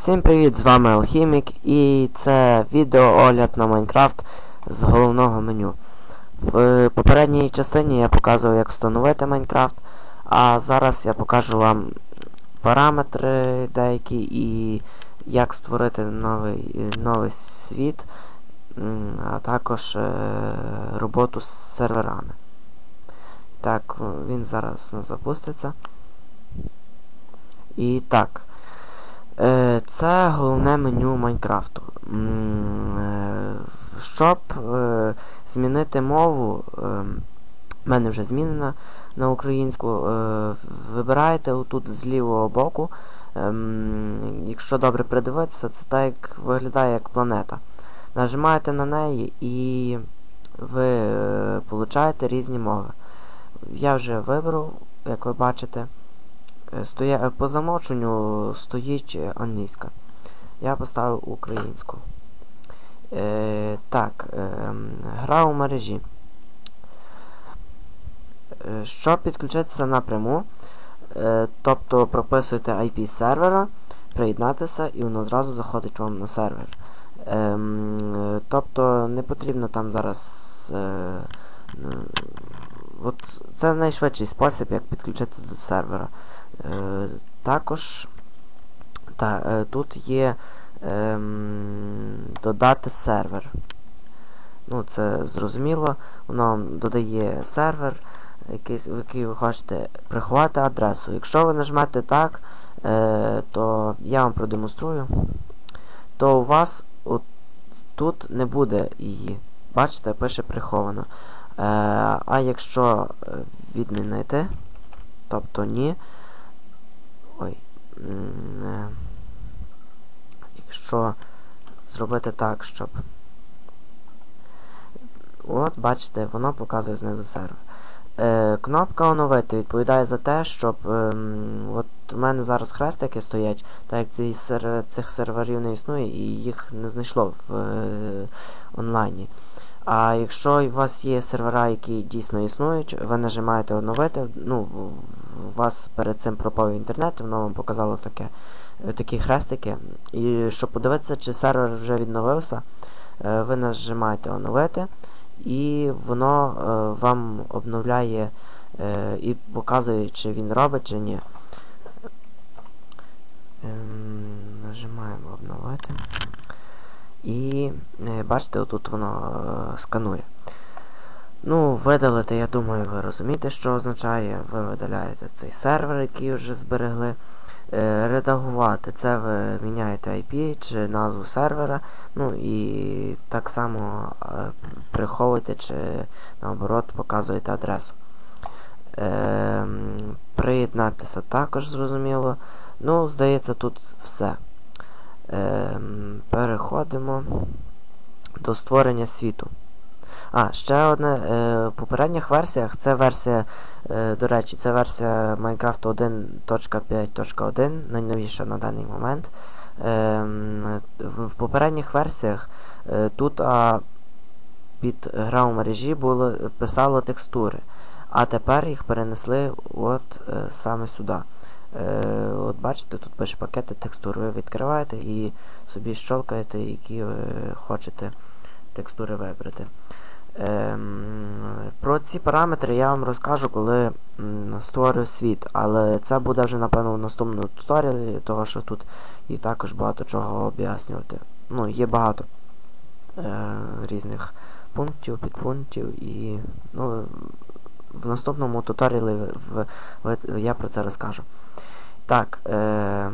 Всім привіт, з вами Алхімік і це відео огляд на Майнкрафт з головного меню. В попередній частині я показував, як встановити Майнкрафт, а зараз я покажу вам параметри деякі і як створити новий, новий світ, а також е, роботу з серверами. Так, він зараз не запуститься. І так. Е, Це головне меню Майнкрафту. Е, Щоб е, змінити мову, в мене вже змінена на українську. Вибираєте отут з лівого боку. Якщо добре придивитися, це так як виглядає як планета. Нажимаєте на неї і ви получаєте різні мови. Я вже вибрав, як ви бачите. Е, Стоя... По замовченню стоїть е, англійська. Я поставив українську. Е, Так, е, гра у мережі. Е, Щоб підключитися напряму, е, тобто прописуєте IP сервера, приєднатися і воно зразу заходить вам на сервер. Е, е, Тобто не потрібно там зараз. Е, От це найшвидший спосіб, як підключитися до сервера. Е, також та, е, тут є ем, додати сервер. Ну, це зрозуміло, воно вам додає сервер, який, в який ви хочете приховати адресу. Якщо ви нажмете так, е, то я вам продемонструю, то у вас от, тут не буде її. Бачите, пише приховано. Е, а якщо е, відмінити, тобто ні. Якщо зробити так, щоб. От, бачите, воно показує знизу сервер. Е, Кнопка оновити відповідає за те, щоб. ем, от у мене зараз хрестики стоять, так як ці сер... цих серверів не існує і їх не знайшло в е, онлайні. А якщо у вас є сервера, які дійсно існують, ви нажимаєте оновити, ну, у вас перед цим пропав інтернет, воно вам показало таке, е, такі хрестики. І щоб подивитися, чи сервер вже відновився, е, ви нажимаєте оновити, і воно е, вам обновляє е, і показує, чи він робить, чи ні. Ем, Нажимаємо обновити. І е, бачите, отут воно е, сканує. Ну, видалити, я думаю, ви розумієте, що означає. Ви видаляєте цей сервер, який вже зберегли. Е, редагувати це ви міняєте IP чи назву сервера. Ну і так само е, приховуєте чи наоборот показуєте адресу. Е, приєднатися також зрозуміло. Ну, здається, тут все. Переходимо до створення світу. А, ще одне. Е, в попередніх версіях це версія, е, до речі, це версія Minecraft 1.5.1, найновіша на даний момент. Ем, в, попередніх версіях е, тут а, під гра у мережі було, писало текстури, а тепер їх перенесли от е, саме сюди. Е, от бачите, тут пише пакети текстур. Ви відкриваєте і собі щолкаєте, які ви хочете текстури вибрати. Ем, про ці параметри я вам розкажу, коли створю світ, але це буде вже, напевно, в наступному туторіалі, того що тут і також багато чого об'яснювати. Ну, є багато е, різних пунктів, підпунктів і ну, в наступному туторіалі я про це розкажу. Так, е,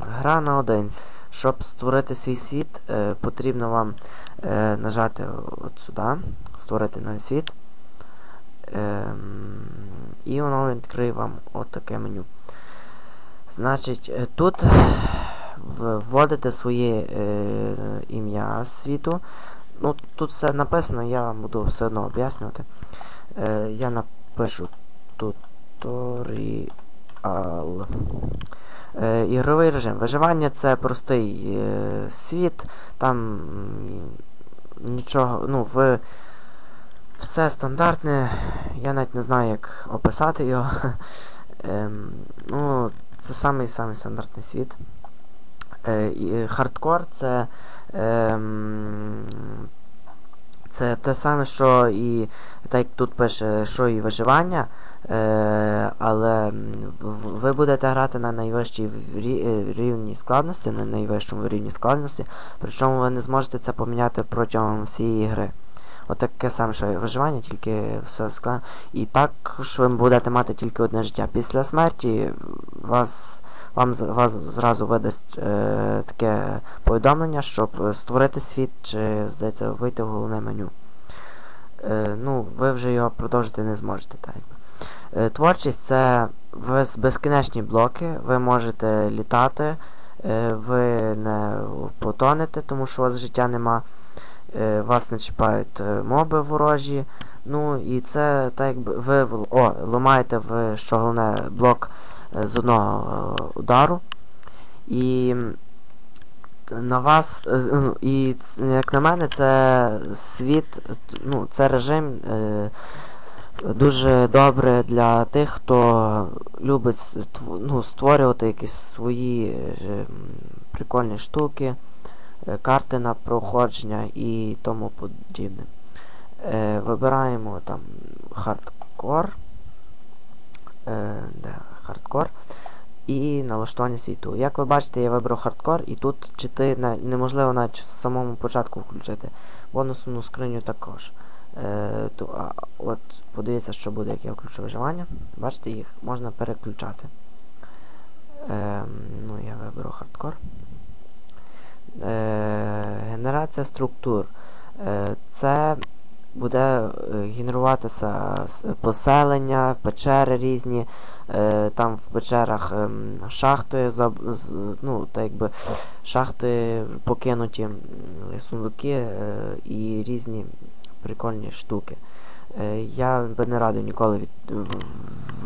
гра на один. Щоб створити свій світ, е, потрібно вам е, нажати от сюди, створити новий світ. Е, і воно відкриє вам от меню. Значить, е, тут вводите своє е, ім'я світу. Ну, Тут все написано, я вам буду все одно об'яснювати. Е, я напишу туторіал. Е, ігровий режим. Виживання це простий е, світ. Там нічого, ну, ви все стандартне. Я навіть не знаю, як описати його. Ем, ну, це самий самий стандартний світ. Е, хардкор це. ем, це те саме, що і так як тут пише, що і виживання, е, але ви будете грати на найвищій е, рівні складності, на найвищому рівні складності, причому ви не зможете це поміняти протягом всієї гри. От саме, що і виживання, тільки все складно. І також ви будете мати тільки одне життя. Після смерті вас, вам, вас зразу видасть е, таке повідомлення, щоб створити світ чи, здається, вийти в головне меню. Е, ну, ви вже його продовжити не зможете. Так. Е, творчість це безкінечні блоки, ви можете літати, е, ви не потонете, тому що у вас життя нема. Е, вас не чіпають е, моби ворожі. Ну і це так якби ви о, ламаєте в що головне блок з одного е, удару. І на вас, е, ну, і як на мене, це світ, ну, це режим е, дуже добре для тих, хто любить ну, створювати якісь свої прикольні штуки, карти на проходження і тому подібне. Вибираємо там хардкор. Де хардкор. І налаштування світу. Як ви бачите, я вибрав хардкор, і тут чити неможливо навіть в самому початку включити. Бонусну скриню також. Е, то, а, от подивіться, що буде, як я включу виживання. Бачите, їх можна переключати. Е, ну, я виберу хардкор. Е, генерація структур. Е, це буде е, генеруватися поселення, печери різні. Е, там в печерах ем, шахти, ну, так якби шахти покинуті, сундуки е, і різні прикольні штуки. Я би не радив ніколи від,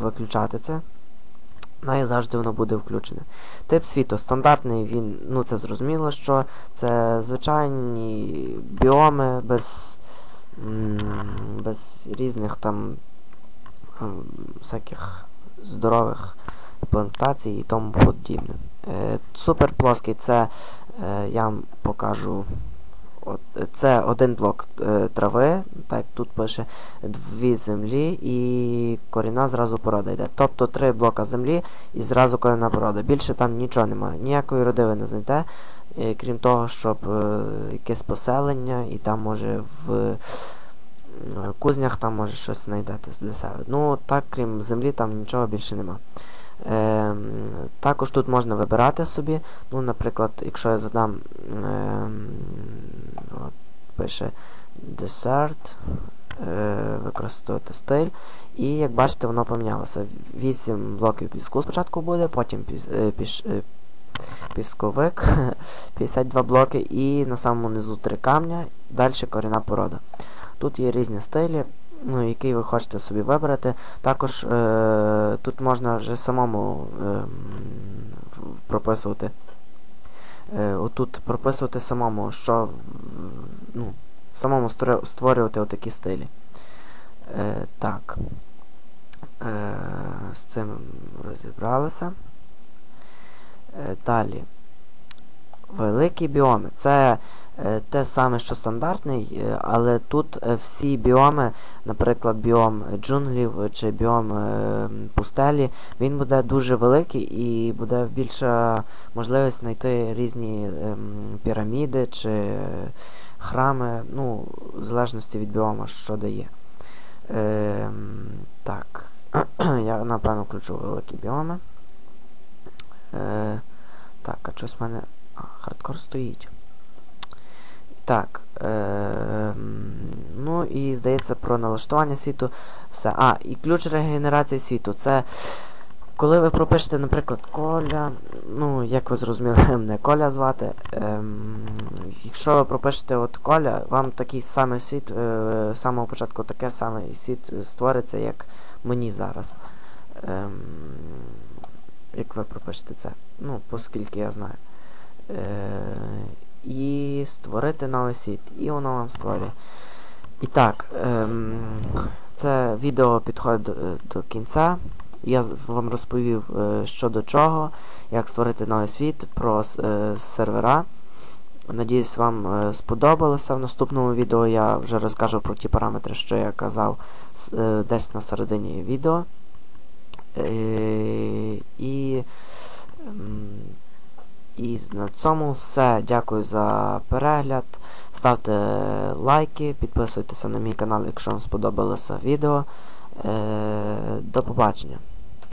виключати це. Навіть завжди воно буде включене. Тип світу стандартний, він, ну це зрозуміло, що це звичайні біоми без, без різних там ем, всяких здорових плантацій і тому подібне. Е, супер плоский це е, я вам покажу. Е, це один блок е, трави, так тут пише дві землі і корінна зразу порода йде. Тобто три блока землі і зразу корінна порода. Більше там нічого немає. Ніякої роди ви не знайдете, е, крім того, щоб е, якесь поселення, і там може в е, кузнях там може щось знайдете для себе. Ну, так, крім землі, там нічого більше нема. Ем, також тут можна вибирати собі. Ну, наприклад, якщо я задам ем, от, пише е, використовувати стиль. І як бачите, воно помінялося. 8 блоків піску спочатку буде, потім піс, е, піш, е, пісковик, 52 блоки і на самому низу 3 камня, далі корінна порода. Тут є різні стилі, ну, який ви хочете собі вибрати. Також е, тут можна вже самому е, прописувати. Е, отут прописувати самому, що ну, самому створювати отакі стилі. Е, так. Е, з цим розібралися. Е, далі. Великі біоми. Це е, те саме, що стандартний, е, але тут всі біоми, наприклад, біом джунглів чи біом пустелі, він буде дуже великий і буде більша можливість знайти різні ем, піраміди чи храми, ну, в залежності від біома, що дає. Ем, так. Я напевно включу великі біоми. Е, так, а щось в мене. А, хардкор стоїть. Так. Е, ну і здається про налаштування світу. Все. А, і ключ регенерації світу. Це коли ви пропишете, наприклад, Коля. Ну, як ви зрозуміли, мене Коля звати. Ем, якщо ви пропишете от Коля, вам такий самий світ, е, з самого початку таке саме світ створиться, як мені зараз. Ем, як ви пропишете це? Ну, оскільки я знаю. Е, і створити новий світ. І воно вам створює. І так, ем, це відео підходить до, до кінця. я вам розповів е, що чого, як створити новий світ, про е, сервера. Надіюсь, вам е, сподобалося. В наступному відео я вже розкажу про ті параметри, що я казав е, десь на середині відео. Е, і, і на цьому все. Дякую за перегляд. Ставте лайки, підписуйтеся на мій канал, якщо вам сподобалося відео. Е, До побачення.